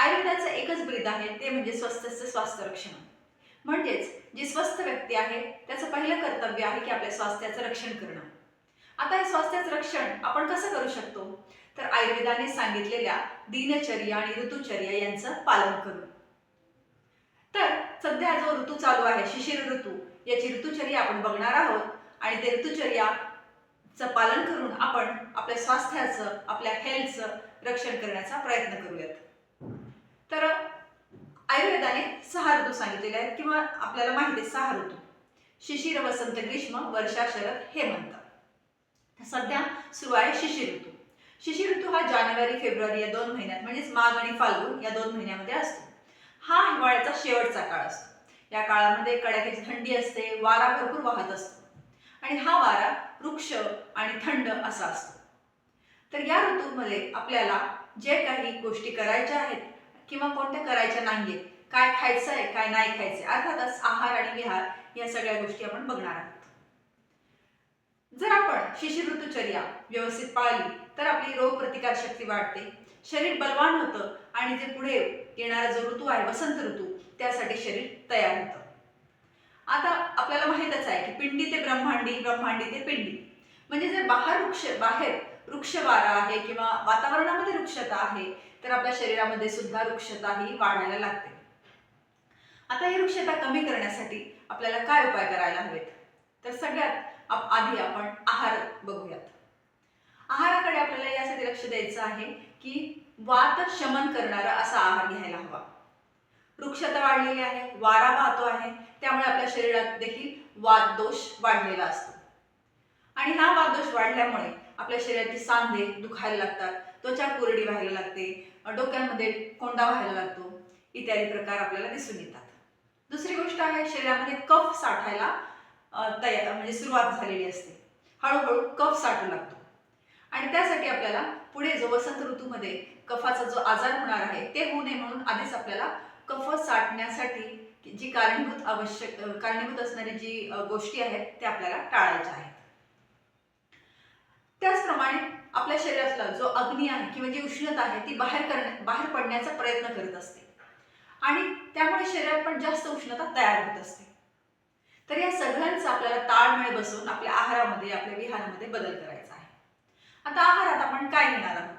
आयुर्वेदाचं एकच ब्रीद आहे ते म्हणजे स्वस्थचं स्वास्थ्य रक्षण म्हणजेच जी स्वस्थ व्यक्ती आहे त्याचं पहिलं कर्तव्य आहे की आपल्या स्वास्थ्याचं रक्षण करणं. आता हे स्वास्थ्याचं रक्षण आपण कसं करू शकतो? तर आयुर्वेदाने सांगितलेल्या दिनचर्या आणि ऋतुचर्या यांचं पालन करून. तर सध्या जो ऋतू चालू आहे शिशिर ऋतू याची ऋतुचर्या आपण बघणार आहोत आणि ते ऋतुचर्याचं पालन करून आपण आपल्या स्वास्थ्याचं आपल्या हेल्थचं रक्षण करण्याचा प्रयत्न करूयात. तर आयुर्वेदाने सहा ऋतू सांगितलेले आहेत किंवा आपल्याला माहिती आहे सहा ऋतू. शिशिर वसंत ग्रीष्म वर्षा शरद हेमंत सध्या सुरू आहे शिशिर ऋतू. शिशिर ऋतू हा जानेवारी फेब्रुवारी या दोन महिन्यात म्हणजेच माघ आणि फाल्गुन या दोन महिन्यामध्ये असतो. हा हिवाळ्याचा शेवटचा काळ असतो. या काळामध्ये कडाक्याची थंडी असते वारा भरपूर वाहत असतो. आणि हा वारा वृक्ष आणि थंड असा असतो. तर या ऋतूमध्ये आपल्याला जे काही गोष्टी करायच्या आहेत किंवा कोणत्या करायच्या नाहीयेत काय खायचं आहे काय नाही खायचं अर्थातच आहार आणि विहार या सगळ्या गोष्टी आपण बघणार आहोत. जर आपण शिशिर ऋतुचर्या व्यवस्थित पाळली तर आपली रोग प्रतिकार शक्ती वाढते. शरीर बलवान होतं आणि जे पुढे येणारा जो ऋतू आहे वसंत ऋतू त्यासाठी शरीर तयार होतं. आता आपल्याला माहीतच आहे की पिंडी ते ब्रह्मांडी ब्रह्मांडी ते पिंडी. म्हणजे जर बाहेर वृक्ष बाहेर वृक्ष वारा आहे किंवा वातावरणामध्ये वृक्षता आहे तर आपल्या शरीरामध्ये सुद्धा वृक्षता ही वाढायला लागते. आता ही वृक्षता कमी करण्यासाठी आपल्याला काय उपाय करायला हवेत? तर सगळ्यात आधी आपण आहार बघूयात. आहाराकडे आपल्याला यासाठी लक्ष द्यायचं आहे की वात शमन करणारा असा आहार घ्यायला हवा. वृक्षता वाढलेली आहे वारा वाहतो आहे त्यामुळे आपल्या शरीरात देखील वात दोष वाढलेला असतो. आणि हा वाददोष वाढल्यामुळे आपल्या शरीराची सांधे दुखायला लागतात त्वचा कोरडी व्हायला लागते डोक्यामध्ये कोंडा व्हायला लागतो इत्यादी प्रकार आपल्याला दिसून येतात. दुसरी गोष्ट आहे शरीरामध्ये कफ साठायला तयार म्हणजे सुरुवात झालेली असते. हळूहळू कफ साठू लागतो. आणि त्यासाठी आपल्याला पुढे जो वसंत ऋतूमध्ये कफाचा जो आजार होणार आहे ते होऊ नये म्हणून आधीच आपल्याला कफ साठण्यासाठी जी कारणीभूत आवश्यक कारणीभूत असणारी जी गोष्टी आहेत त्या आपल्याला टाळायच्या आहेत. त्याचप्रमाणे आपल्या शरीरातला जो अग्नी आहे किंवा जी उष्णता आहे ती बाहेर करण्या बाहेर पडण्याचा प्रयत्न करत असते. आणि त्यामुळे शरीरात पण जास्त उष्णता तयार होत असते. तर या सगळ्यांचा आपल्याला ताळमेळ बसवून आपल्या आहारामध्ये आपल्या विहारामध्ये बदल करायचा आहे. आता आहारात आपण काय घेणार आहोत?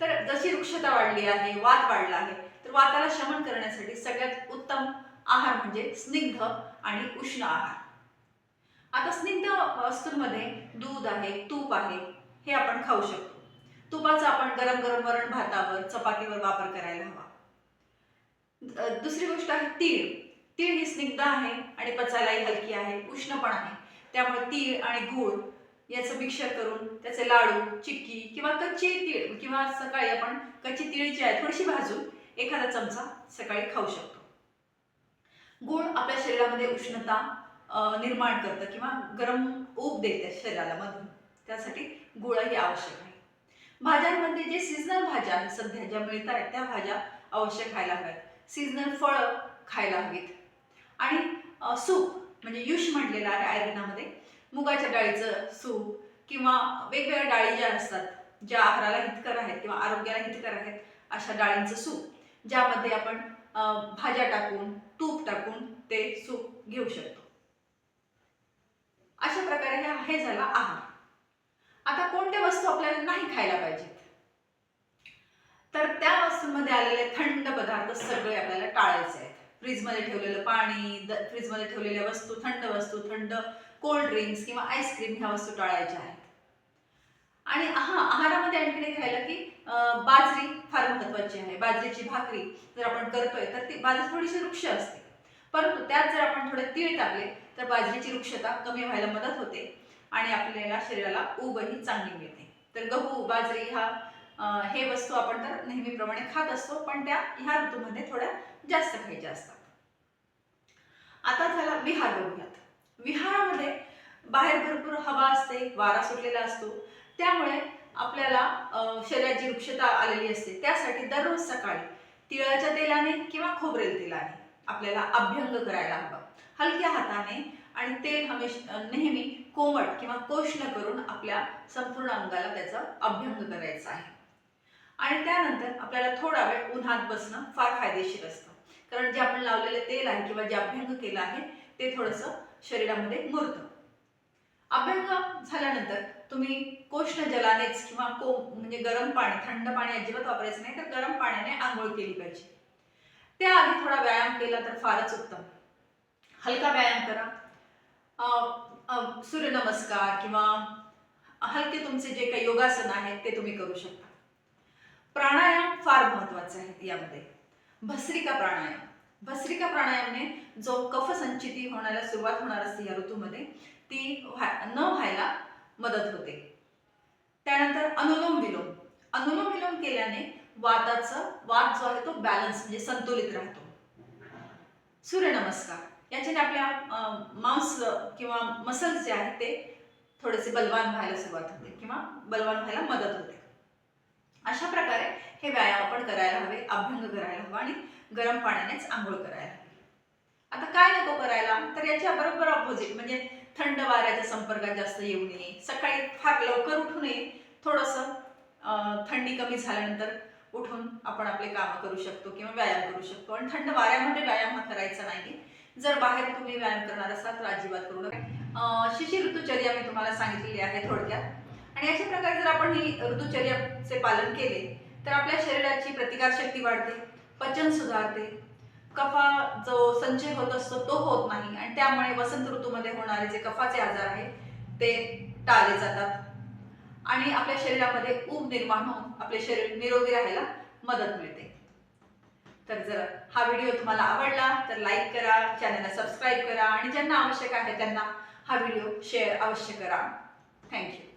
तर जशी वृक्षता वाढली आहे वात वाढला आहे तर वाताला शमन करण्यासाठी सगळ्यात उत्तम आहार म्हणजे स्निग्ध आणि उष्ण आहार. आता स्निग्ध वस्तूंमध्ये दूध आहे तूप आहे हे आपण खाऊ शकतो. तुपाचा आपण गरम गरम वरण भातावर चपातीवर वापर करायला हवा. दुसरी गोष्ट आहे तीळ. तीळ ही स्निग्ध आहे आणि पचायलाही हलकी आहे उष्ण पण आहे. त्यामुळे तीळ आणि गूळ याचं मिक्सर करून त्याचे लाडू चिक्की किंवा कच्ची तीळ किंवा सकाळी आपण कच्ची तीळ जी आहे थोडीशी भाजून एखादा चमचा सकाळी खाऊ शकतो. गूळ आपल्या शरीरामध्ये उष्णता निर्माण करतं किंवा गरम ऊब देते शरीराला मधून. त्यासाठी गुळही आवश्यक आहे. भाज्यांमध्ये जे सीझनल भाज्या सध्या ज्या मिळत आहेत त्या भाज्या अवश्य खायला हव्यात. सीझनल फळं खायला हवीत. आणि सूप म्हणजे युष म्हटलेलं आहे आयुर्वेदामध्ये. मुगाच्या डाळीचं सूप किंवा वेगवेगळ्या डाळी ज्या असतात ज्या आहाराला हितकर आहेत किंवा आरोग्याला हितकर आहेत अशा डाळींचं सूप ज्यामध्ये आपण भाज्या टाकून तूप टाकून ते सूप घेऊ शकतो. अशा प्रकारे हे झाला आहार. आता कोणत्या वस्तू आपल्याला नाही खायला पाहिजेत? तर त्या वस्तूंमध्ये आलेले थंड पदार्थ सगळे आपल्याला टाळायचे आहेत. फ्रीजमध्ये ठेवलेलं पाणी द फ्रीजमध्ये ठेवलेल्या वस्तू थंड वस्तू थंड कोल्ड ड्रिंक्स किंवा आईस्क्रीम ह्या वस्तू टाळायच्या आहेत. आणि हा आहारामध्ये आणखीन खायला की बाजरी फार महत्वाची आहे. बाजरीची भाकरी जर आपण करतोय तर ती बाजरी थोडीशी वृक्ष असते. परंतु त्यात जर आपण थोडे तीळ टाकले तर बाजरीची वृक्षता कमी व्हायला मदत होते. आणि आपल्याला शरीराला ऊबही चांगली मिळते. तर गहू बाजरी हा हे वस्तू आपण तर नेहमीप्रमाणे खात असतो पण त्या ह्या ऋतूमध्ये थोड्या जास्त खायच्या असतात. आता झाला विहार बघूयात. विहारामध्ये बाहेर भरपूर हवा असते वारा सुटलेला असतो. त्यामुळे आपल्याला शरीराची शरीरात जी वृक्षता आलेली असते त्यासाठी दररोज सकाळी तिळाच्या तेलाने किंवा खोबरेल तेलाने आपल्याला अभ्यंग करायला हवा. हलक्या हाताने आणि तेल हमेश नेहमी कोमट किंवा कोष्ण करून आपल्या संपूर्ण अंगाला त्याचा अभ्यंग करायचा आहे. आणि त्यानंतर आपल्याला थोडा वेळ उन्हात बसणं फार फायदेशीर असतं. कारण जे आपण लावलेलं तेल आहे किंवा जे अभ्यंग केलं आहे ते थोडंसं शरीरामध्ये मुरतं. अभ्यंग झाल्यानंतर तुम्ही कोष्ण जलानेच किंवा को म्हणजे गरम पाणी थंड पाणी अजिबात वापरायचं नाही तर गरम पाण्याने आंघोळ केली पाहिजे. त्याआधी थोडा व्यायाम केला तर फारच उत्तम. हलका व्यायाम करा. सूर्यनमस्कार किंवा हलके तुमचे जे काही योगासन आहेत ते तुम्ही करू शकता. प्राणायाम फार महत्त्वाचे आहेत यामध्ये. भस्त्रिका प्राणायाम. भस्त्रिका प्राणायामने जो कफ संचिती सुरुवात होणार असते या ऋतूमध्ये ती व्हा- न व्हायला मदत होते. त्यानंतर अनुलोम विलोम. अनुलोम विलोम केल्याने वादाचा वात जो आहे तो बॅलन्स म्हणजे संतुलित राहतो. सूर्यनमस्कार. याच्याने आपल्या मांस किंवा मसल्स जे आहेत ते थोडेसे बलवान व्हायला सुरुवात होते किंवा बलवान व्हायला मदत होते. अशा प्रकारे हे व्यायाम आपण करायला हवे अभ्यंग करायला हवा आणि गरम पाण्यानेच आंघोळ करायला हवी. आता काय नको करायला? तर याच्या बरोबर ऑपोजिट म्हणजे थंड वाऱ्याच्या संपर्कात जास्त येऊ नये सकाळी फार लवकर उठू नये थोडंसं अं, थंडी कमी झाल्यानंतर उठून आपण आपले कामं करू शकतो किंवा व्यायाम करू शकतो. आणि थंड वाऱ्यामध्ये व्यायाम हा करायचा नाही जर बाहेर तुम्ही व्यायाम करणार असाल तर अजिबात करू नका. शिशी ऋतुचर्या मी तुम्हाला सांगितलेली आहे थोडक्यात. आणि अशा प्रकारे जर आपण ही ऋतुचर्याचे पालन केले तर आपल्या शरीराची प्रतिकारशक्ती वाढते पचन सुधारते. कफा जो संचय होत असतो तो होत नाही. आणि त्यामुळे वसंत ऋतूमध्ये होणारे जे कफाचे आजार आहेत ते टाळले जातात. आणि आपल्या शरीरामध्ये ऊब निर्माण होऊन आपले शरीर निरोगी राहायला मदत मिळते. तर जर हा व्हिडिओ तुम्हाला आवडला तर लाईक करा चॅनलला सबस्क्राईब करा आणि ज्यांना आवश्यक आहे त्यांना हा व्हिडिओ शेअर अवश्य करा. थँक्यू